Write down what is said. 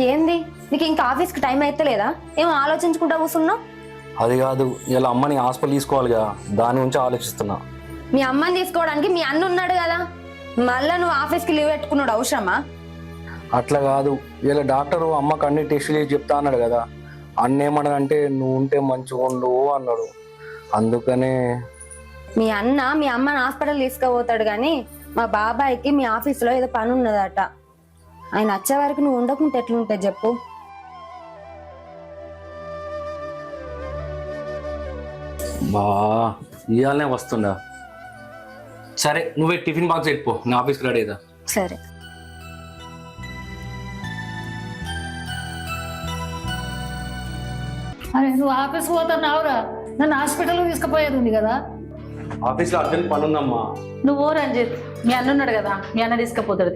ఏంది? నీకు ఇంకా ఆఫీస్కి టైం అయితే లేదా? ఏమో ఆలోచించుకుంటా కూర్చున్నావు అది కాదు ఇలా అమ్మని హాస్పిటల్ తీసుకోవాలిగా. దాని గురించి ఆలోచిస్తున్నా. మీ అమ్మని తీసుకోవడానికి మీ అన్న ఉన్నాడు కదా? మళ్ళా నువ్వు ఆఫీస్కి లీవ్ పెట్టుకున్నాడు అవసరమా? అట్లా కాదు. ఇలా డాక్టర్ అమ్మకు అన్ని టెస్టులు చేసి చెప్తా అన్నాడు కదా. అన్న ఏమన్నాడంటే నువ్వు ఉంటే మంచిగా ఉండు అన్నాడు. అందుకనే మీ అన్న మీ అమ్మని హాస్పిటల్ తీసుకుపోతాడు కానీ మా బాబాయ్కి మీ ఆఫీస్లో ఏదో పని ఉన్నదట. ఆయన వచ్చే వరకు నువ్వు ఉండకుంటే ఎట్లుంటుంది చెప్పు. బా ఇవాళనే వస్తుండా సరే నువ్వే టిఫిన్ బాక్స్ ఎట్టుపో నా ఆఫీస్కి రెడీ అవుతా సరే. అరే నువ్వు ఆఫీస్కి పోతున్నావురా నన్ను హాస్పిటల్ తీసుకుపోయేది ఉంది కదా. ఆఫీస్లో అర్జెంట్ పని ఉందమ్మా నువ్వు ఓ రంజిత్. మీ అన్న ఉన్నాడు కదా మీ అన్న తీసుకుపోతాడు